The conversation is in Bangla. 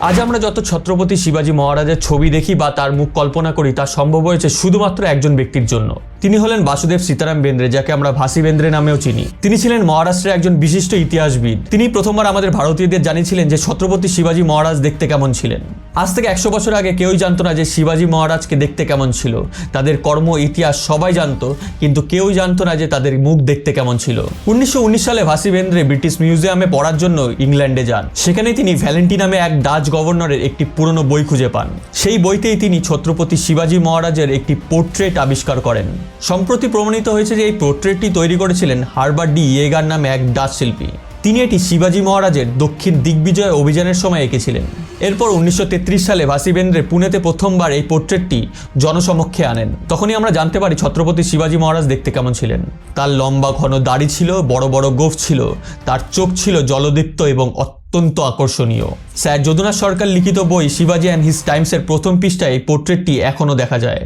আজ আমরা যত ছত্রপতি শিবাজী মহারাজের ছবি দেখি বা তার মুখ কল্পনা করি, তা সম্ভব হয়েছে শুধুমাত্র একজন ব্যক্তির জন্য। তিনি হলেন বাসুদেব সীতারাম বেন্দ্রে, যাকে আমরা ভাসি বেন্দ্রে নামেও চিনি। তিনি ছিলেন মহারাষ্ট্রের একজন বিশিষ্ট ইতিহাসবিদ। তিনি প্রথমবার আমাদের ভারতীয়দের জানিয়েছিলেন যে ছত্রপতি শিবাজী মহারাজ দেখতে কেমন ছিলেন। আজ থেকে একশো বছর আগে কেউই জানতো না যে শিবাজী মহারাজকে দেখতে কেমন ছিল। তাদের কর্ম, ইতিহাস সবাই জানতো, কিন্তু কেউই জানতো না যে তাদের মুখ দেখতে কেমন ছিল। উনিশশো উনিশ সালে ভাসি বেন্দ্রে ব্রিটিশ মিউজিয়ামে পড়ার জন্য ইংল্যান্ডে যান। সেখানে তিনি ভ্যালেন্টি নামে এক ডাচ গভর্নরের একটি পুরনো বই খুঁজে পান। সেই বইতেই তিনি ছত্রপতি শিবাজী মহারাজের একটি পোর্ট্রেট আবিষ্কার করেন। সম্প্রতি প্রমাণিত হয়েছে যে এই পোর্ট্রেটটি তৈরি করেছিলেন হারবার্ট ডি ইয়েগার নামে এক ডাচ শিল্পী। তিনি এটি শিবাজী মহারাজের দক্ষিণ দিগ্বিজয় অভিযানের সময় এঁকেছিলেন। এরপর উনিশশো তেত্রিশ সালে ভাসিবেন্দ্রে পুনেতে প্রথমবার এই পোর্ট্রেটটি জনসমক্ষে আনেন। তখনই আমরা জানতে পারি ছত্রপতি শিবাজী মহারাজ দেখতে কেমন ছিলেন। তার লম্বা ঘন দাড়ি ছিল, বড় বড় গোফ ছিল, তার চোখ ছিল জলদীপ্ত এবং অত্যন্ত আকর্ষণীয়। স্যার যদুনাথ সরকার লিখিত বই শিবাজী অ্যান্ড হিজ টাইমসের প্রথম পৃষ্ঠায় এই পোর্ট্রেটটি এখনও দেখা যায়।